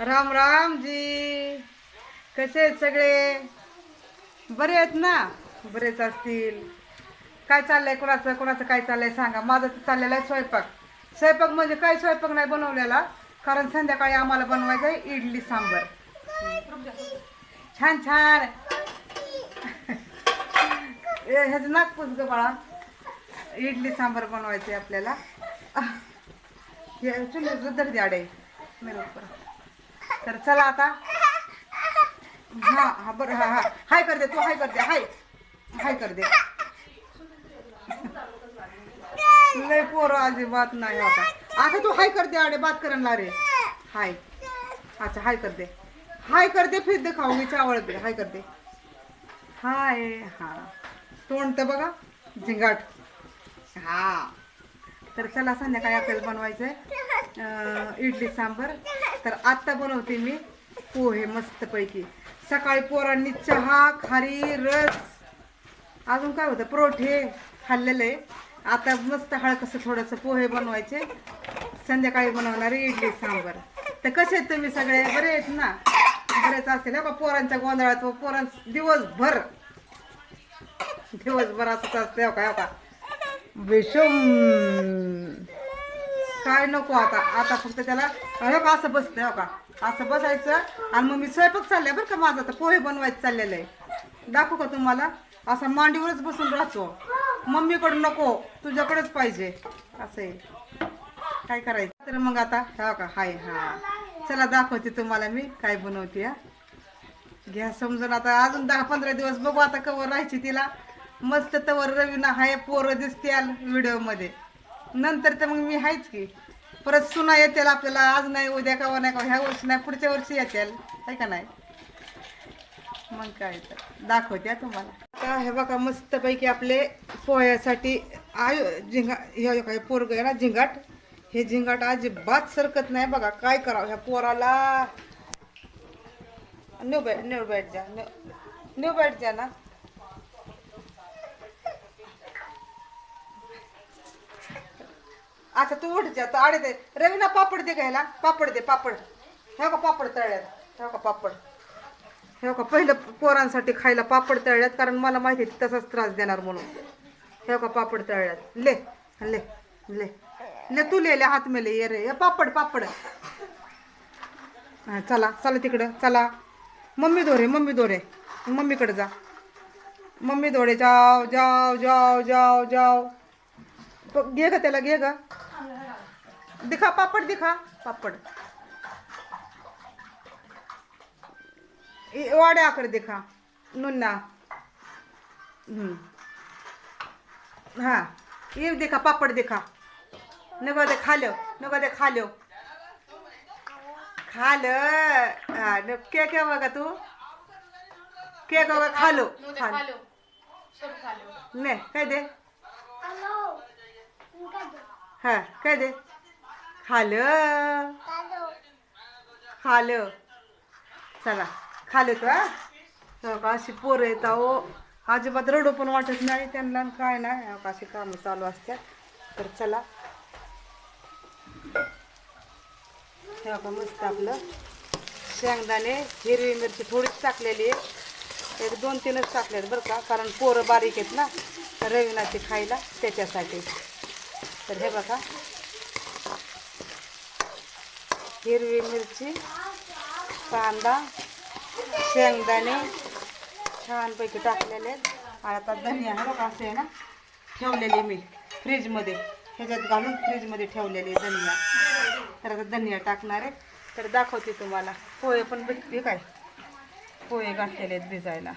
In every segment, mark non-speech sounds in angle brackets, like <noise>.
राम राम जी कसे आहेत सगळे? बरे आहेत ना? बरेच असतील. काय चाललंय कोणाचं? कोणाचं काय चाललंय सांगा. माझं तर चाललेलं आहे स्वयंपाक. स्वयंपाक म्हणजे काय स्वयंपाक नाही बनवलेला. कारण संध्याकाळी आम्हाला बनवायचं आहे इडली सांबर. छान छान. ए, ह्याचं नागपूस ग बाळा. इडली सांबर बनवायचे आपल्याला. हे चुलीवर दर द्याडे मेरे ऊपर. तर चला आता. हा हा बरं हा हा. हाय कर दे तू हाय कर दे हाय. हाय कर दे. लय पोरं अजिबात नाही आता. आता तू हाय कर दे आडे बात करायला रे हाय. अच्छा हाय कर दे. हाय कर दे फिर दे खाऊ मी चावळ दे हाय कर दे. हाय हा. तोंड तर बघा झिंगाट. हा. तर चला संध्याकाळी आपल्याला बनवायचं आहे इडली सांबर. तर आत्ता बनवते मी पोहे मस्तपैकी. सकाळी पोरांनी चहा खारी रस अजून काय होतं परोठे खाल्लेलं आहे. आता मस्त हळकसं थोडंसं पोहे बनवायचे. संध्याकाळी बनवणार इडली सांबर. तर कसे आहेत तुम्ही सगळे? बरे आहेत ना? बरेच असतील ना बा पोरांच्या गोंधळात पोरां दिवसभर दिवसभर असंच असते हो का हो का? विषम. काय नको आता आता फक्त त्याला हे का असं बसतंय हो का? असं बसायचं आणि मग मी स्वयंपाक चाललंय बरं का माझं आता पोहे बनवायचं चाललेलं आहे. दाखवू का तुम्हाला? असा मांडीवरच बसून राहतो. मम्मीकडून नको तुझ्याकडेच पाहिजे. असं आहे. काय करायचं? तर मग आता हा का? हाय हा. चला दाखवते तुम्हाला मी काय बनवते हा. घ्या समजून आता अजून दहा पंधरा दिवस बघू आता कवर राहायची तिला. मस्त तवर रवीना हाय पोरं दिसतील व्हिडिओमध्ये. नंतर तर मग मी आहेच की. परत सुना येतील आपल्याला आज नाही उद्या का नाही का ह्या वर्षी नाही पुढच्या वर्षी येतील आहे का नाही? मग काय तर. दाखवते तुम्हाला. आता हे बघा मस्तपैकी आपले पोह्यासाठी आय झिंगा हे काय पोरग आहे ना झिंगाट. हे झिंगाट अजिबात सरकत नाही बघा काय करावं ह्या पोराला. न्यू बॅट न्यू बॅट जा न्यू बॅट जा ना. अच्छा तू उठ आता आडे दे. रवीना पापड दे घ्यायला. पापड दे पापड. हे का पापड तळल्यात हे का पापड? हे का? पहिलं पोरांसाठी खायला पापड तळल्यात कारण मला माहिती आहे तसाच त्रास देणार म्हणून. हे का पापड तळल्यात ले ले ले. ले तू ले हात मेले ये रे. हे पापड पापड. चला चला तिकडं चला. मम्मी दोरे मम्मी दोरे. मम्मीकडे जा. मम्मी दोरे जाव जाव जाव जाव जाव. प- घे ग त्याला घे ग. दिखा पापड दिखा पापड। इ- वाड्या आकडे दिखा नुन्ना। हम्म. हा ये देखा पापड दिखा। नको दे खालो नको दे खालो खाल हा न- के के बघा तू? के बघा खालो खालो ने काय दे। हा काय दे। खालं? खालं. चला खाल तो हो? का? अशी पोरं येत अहो. अजिबात रडू पण वाटत नाही त्यांना काय नाही. हो का? अशी कामं चालू असतात. तर चला. हे का मस्त आपलं. शेंगदाणे हिरवी मिरची थोडीच टाकलेली आहे. एक दोन तीनच टाकलेत बरं का? कारण पोरं बारीक आहेत ना. रवीनाची खायला त्याच्यासाठी. तर हे बघा. हिरवी मिरची कांदा शेंगदाणे छानपैकी टाकलेले आहेत. आणि आता धनिया हे बघा असे आहे ना ठेवलेली मी फ्रीजमध्ये. ह्याच्यात घालून फ्रीजमध्ये ठेवलेली आहे धनिया. तर आता धनिया टाकणार आहे. तर दाखवते तुम्हाला. पोहे पण भेटते काय? पोहे घातलेले आहेत भिजायला.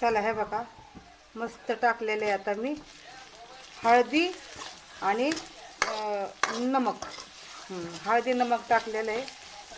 चला हे बघा. मस्त टाकलेले आता मी. हळदी आणि नमक. हळदी नमक टाकलेलं आहे.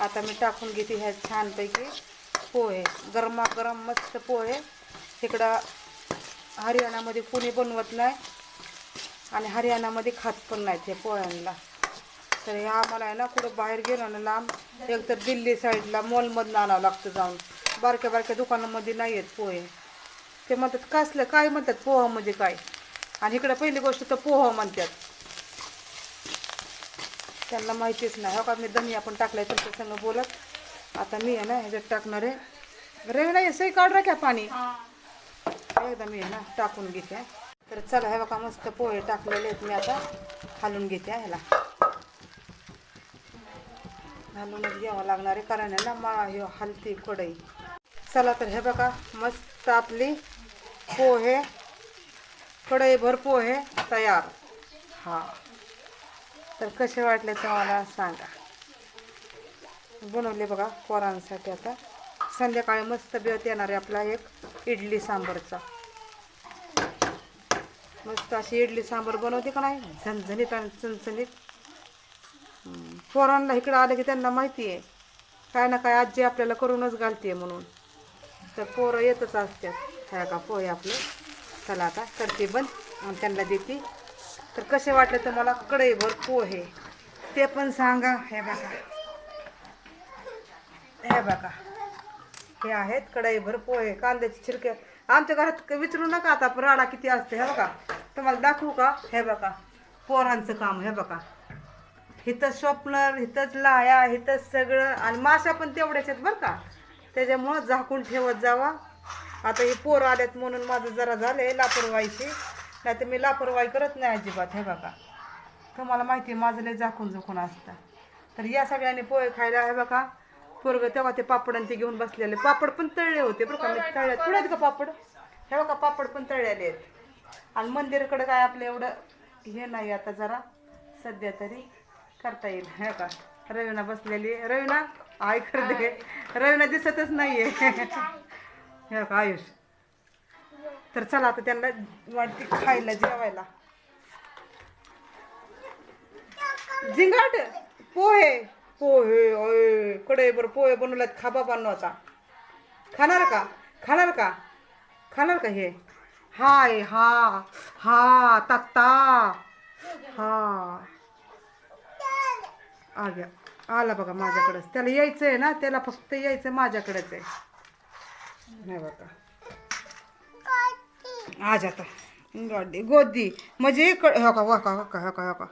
आता मी टाकून घेते ह्या छानपैकी पोहे. गरमागरम मस्त पोहे. तिकडं हरियाणामध्ये कोणी बनवत नाही आणि हरियाणामध्ये खात पण नाहीत हे पोह्यांना. तर हे आम्हाला आहे ना कुठं बाहेर गेलो ना लांब एकतर दिल्ली साईडला मॉलमधून आणावं लागतं जाऊन. बारक्या बारक्या दुकानामध्ये नाही आहेत पोहे. ते म्हणतात कसलं? काय म्हणतात? पोहा म्हणजे काय? आणि इकडं पहिली गोष्ट तर पोहा म्हणतात. त्यांना माहितीच नाही. हो का? मी धनिया पण टाकलाय तुमच्या संग बोलत. आता मी आहे ना ह्याच्यात टाकणार आहे. रे नाही सही काढ राख्या पाणी. एकदा मी आहे ना टाकून घेते. तर चला हे बघा मस्त पोहे टाकलेले आहेत. मी आता घालून घेते ह्याला. घालूनच घ्यावं लागणार आहे कारण आहे ना मा हलती कढई. चला तर हे बघा मस्त आपली पोहे कढईभर पोहे तयार. हा. तर कसे वाटले तर मला सांगा. बनवले बघा पोरांसाठी आता. संध्याकाळी मस्त बेत येणार आहे आपला एक इडली सांबरचा. मस्त अशी इडली सांबर बनवते का नाही? झणझणीत आणि चणचणीत. पोरांना इकडं आलं की त्यांना माहिती आहे. काय ना काय आजी आपल्याला करूनच घालते म्हणून. तर पोरं येतच असतात. काय का पोहे आपले. चला आता करते बंद. आणि त्यांना देते. तर कसे वाटले तर मला कढईभर पोहे ते पण सांगा. हे बघा. हे बघा. हे आहेत कढईभर पोहे कांद्याची छिरके आमच्या घरात विचारू नका आता. राडा किती असते. हे बघा. तुम्हाला दाखवू का? हे बघा. पोरांचं काम. हे बघा. हिथं स्वप्नर इथंच लाया हिथंच सगळं. आणि माशा पण तेवढ्याच आहेत बरं का. त्याच्यामुळं झाकून ठेवत जावा. आता हे पोरं आलेत म्हणून माझं जरा झालं आहे लापरवाहीची नाही तर मी लापरवाही करत नाही अजिबात हे बघा. तुम्हाला माहिती आहे माझं लय झाकून झुकून असतं. तर या सगळ्यांनी पोहे खायला हे बघा. पोरग तेव्हा ते पापड आणि ते घेऊन बसलेले. पापड पण तळले होते बरं का मी तळले. आहेत का पापड? हे बघा पापड पण तळलेले आहेत. आणि मंदिराकडे काय आपलं एवढं हे नाही आता जरा. सध्या तरी करता येईल हे का रवीना बसलेली रवीना आई करते. रवीना दिसतच नाहीये. हे का आयुष. तर चला आता त्यांना वाटते खायला जेवायला. झिंगाट पोहे. पोहे अय बरं पोहे बनवल्यात खा बाबांनो आता. खाणार का? खाणार का? खाणार का हे? हाय हा हा तत्ता. हा. अग आला बघा माझ्याकडेच. त्याला यायचं आहे ना त्याला फक्त यायचं माझ्याकडेच आहे. नाही बघा. आज आता. गाडी गोदी. म्हणजे इकड- हो का हो का हो का हो का हो. का?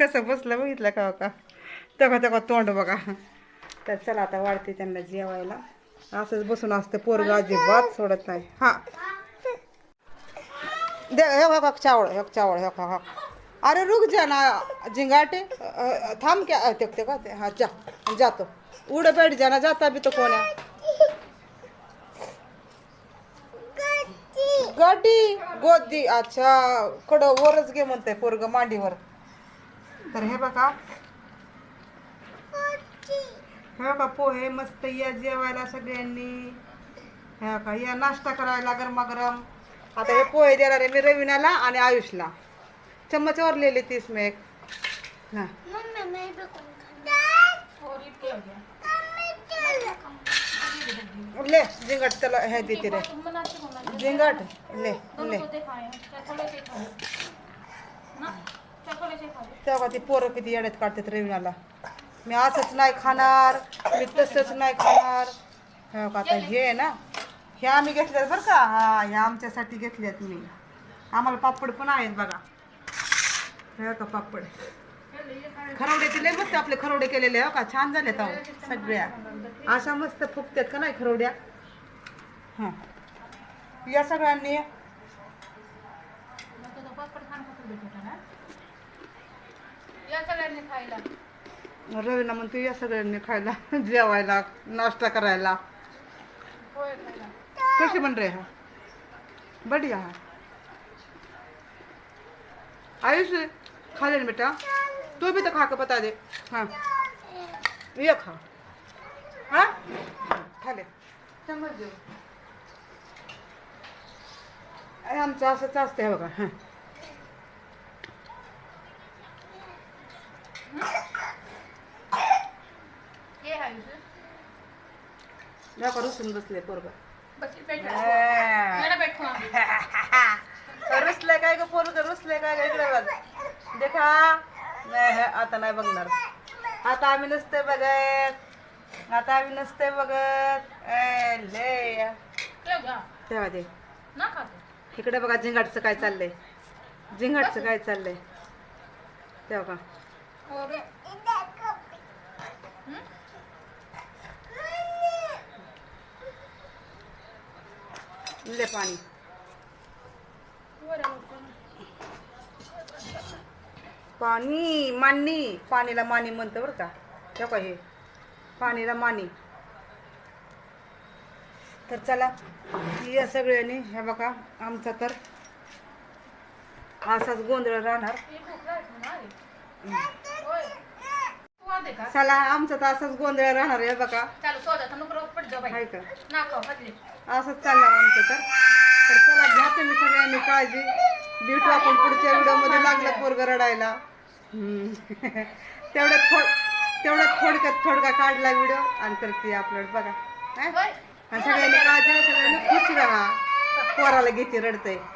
कसं बसलं बघितलं का हो का तका तका तोंड बघा. तर चला आता वाढते त्यांना जेवायला. असंच बसून असतं पोरग अजिबात सोडत नाही. हा. दे हे बघा चावळ हे चावळ हे बघा अरे रुक जा ना झिंगाटे थांब क्या ते का ते हा जा. जातो. उड बैठ जा ना जाता भी तो कोण गाडी गोदी अच्छा. कडं वरच घे म्हणते पोरग मांडीवर. तर हे बघा. हे बघा पोहे मस्त या जेवायला सगळ्यांनी. हे बघा या नाश्ता करायला गरमागरम. आता हे पोहे देणार आहे मी रवीनाला आणि आयुषला. चम्मच वरलेले तीस मी एक. हां. ले झिंगट चला हे देते रे झिंगट ले ले. तेव्हा ती पोरं किती येड्यात काढतात रविनाला. मी असंच नाही खाणार मी तसंच नाही खाणार. हे का आता हे आहे ना हे आम्ही घेतल्यात बरं का. हा ह्या आमच्यासाठी घेतल्यात मी. आम्हाला पापड पण आहेत बघा. हे का पापड. खरवडे लय मस्त आपले खरवडे केलेले हो का? छान झाले अहो सगळ्या. अशा मस्त फुगतात का नाही खरवड्या? हां. या सगळ्यांनी. रवीना म्हणतो या सगळ्यांनी खायला जेवायला नाश्ता करायला. कशी खायला कैसे बन बढ़िया. हा आयुष खाले बेटा? तू भी तो खा के बता दे हाँ. ये खा. हाँ? खा ले. चांगलं जेव अरे आमचं असंच असतं बघा. हां. नका रुसून बसले <laughs> पोरगं. रुसले काय ग पोरग? रुसले काय ग इकडे बघ. देखा नाही हे, आता नाही बघणार. आता आम्ही नसते बघत. आता आम्ही नसते बघत. ए, ले. तेव्हा दे इकडे बघा झिंगाटचं काय चाललंय. झिंगाटचं काय चाललंय. तेव्हा का? पाणी. पण. मानी पाणीला मानी म्हणतं बरं का. तेव्हा हे. पाणीला मानी तर चला या सगळ्यांनी हे बघा आमचा तर असाच गोंधळ राहणार. हे? चला आमचा तर असाच गोंधळ राहणार आहे बघा. असंच चालणार आमचं तर. तर चला घ्या तुम्ही सगळ्यांनी काळजी. भेटू आपण पुढच्या व्हिडिओमध्ये. लागलं पोरग रडायला. हम्म. तेवढ्यात थोड तेवढ्यात थोडक्यात थोडका काढला व्हिडिओ आणि करते अपलोड बघा हा? आणि सगळ्यांनी काळजी सगळ्यांनी खुश राहा पोराला घेते रडतंय